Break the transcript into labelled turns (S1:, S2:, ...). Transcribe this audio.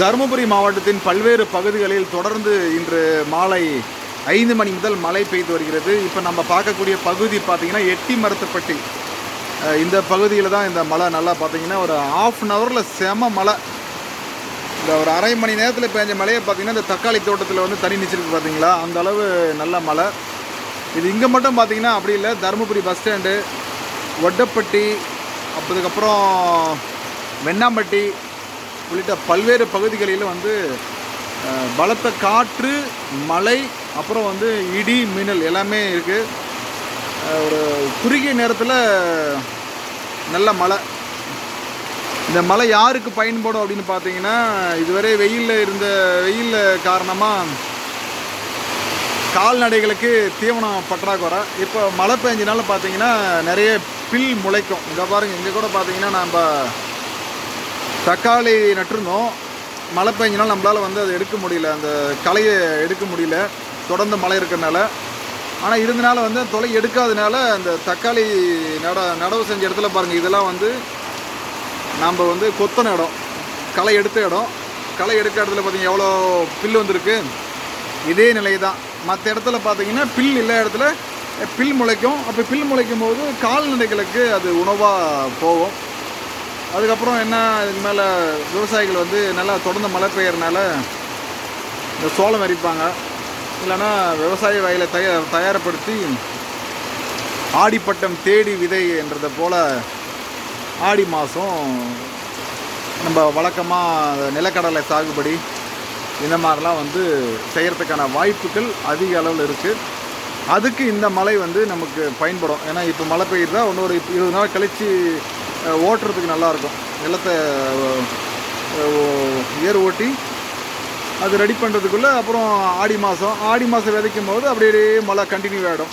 S1: தருமபுரி மாவட்டத்தின் பல்வேறு பகுதிகளில் தொடர்ந்து இன்று மாலை ஐந்து மணி முதல் மழை பெய்து வருகிறது. இப்போ நம்ம பார்க்கக்கூடிய பகுதி பார்த்திங்கன்னா எட்டி மரத்துப்பட்டி. இந்த பகுதியில் தான் இந்த மழை நல்லா பார்த்தீங்கன்னா ஒரு ஆஃப் அன் ஹவரில் செம மழை. இந்த ஒரு அரை மணி நேரத்தில் பெஞ்ச மழையை பார்த்திங்கன்னா இந்த தக்காளி தோட்டத்தில் வந்து தண்ணி நிச்சிருக்கு பார்த்தீங்களா? அந்த அளவு நல்ல மழை. இது இங்கே மட்டும் பார்த்தீங்கன்னா அப்படி இல்லை. தருமபுரி பஸ் ஸ்டாண்டு ஒட்டப்பட்டி அதுக்கப்புறம் வெண்ணாம்பட்டி உள்ளிட்ட பல்வேறு பகுதிகளில் வந்து பலத்த காற்று மழை அப்புறம் வந்து இடி மின்னல் எல்லாமே இருக்குது ஒரு குறுகிய நேரத்தில் நல்ல மழை. இந்த மழை யாருக்கு பயன்படும் அப்படின்னு பார்த்தீங்கன்னா இதுவரை வெயிலில் இருந்த வெயிலில் காரணமாக கால்நடைகளுக்கு தீவனம் பற்றாக்குறை. இப்போ மழை பெஞ்சனால பார்த்தீங்கன்னா நிறைய பில் முளைக்கும். இங்கே பாருங்கள் இங்கே கூட பார்த்தீங்கன்னா நம்ம தக்காளி நட்டிருந்தோம். மழை பெஞ்சினால் நம்மளால் வந்து அதை எடுக்க முடியல. அந்த களையை எடுக்க முடியல. தொடர்ந்து மழை இருக்கிறனால. ஆனால் இருந்தனால வந்து தொலை எடுக்காதனால அந்த தக்காளி நட நடவு செஞ்ச இடத்துல பாருங்கள் இதெல்லாம் வந்து நாம் வந்து கொத்தன இடம். களை எடுத்த இடம். களை எடுக்க இடத்துல பார்த்தீங்க எவ்வளோ பில் வந்திருக்கு? இதே நிலை தான் மற்ற இடத்துல பார்த்தீங்கன்னா பில் இல்லை இடத்துல பில் முளைக்கும். அப்போ பில் முளைக்கும் போது கால்நடைகளுக்கு அது உணவாக போகும். அதுக்கப்புறம் என்ன இதுக்கு மேலே விவசாயிகள் வந்து நல்லா தொடர்ந்து மழை பெய்யறனால இந்த சோளம் அரிப்பாங்க. இல்லைன்னா விவசாய வயலை தயார் தயார்படுத்தி ஆடிப்பட்டம் தேடி விதை என்றதை போல் ஆடி மாதம் நம்ம வழக்கமாக நிலக்கடலை சாகுபடி இந்த மாதிரிலாம் வந்து செய்கிறதுக்கான வாய்ப்புகள் அதிக அளவில் இருக்குது அதுக்கு இந்த மழை வந்து நமக்கு பயன்படும். ஏன்னா இப்போ மழை பெய்யுறதா இன்னொரு இருபது நாள் கழித்து ஓட்டுறதுக்கு நல்லாயிருக்கும். நிலத்தை ஏர் ஓட்டி அது ரெடி பண்ணுறதுக்குள்ளே அப்புறம் ஆடி மாதம் ஆடி மாதம் விதைக்கும் போது அப்படியே மழை கண்டினியூ ஆகிடும்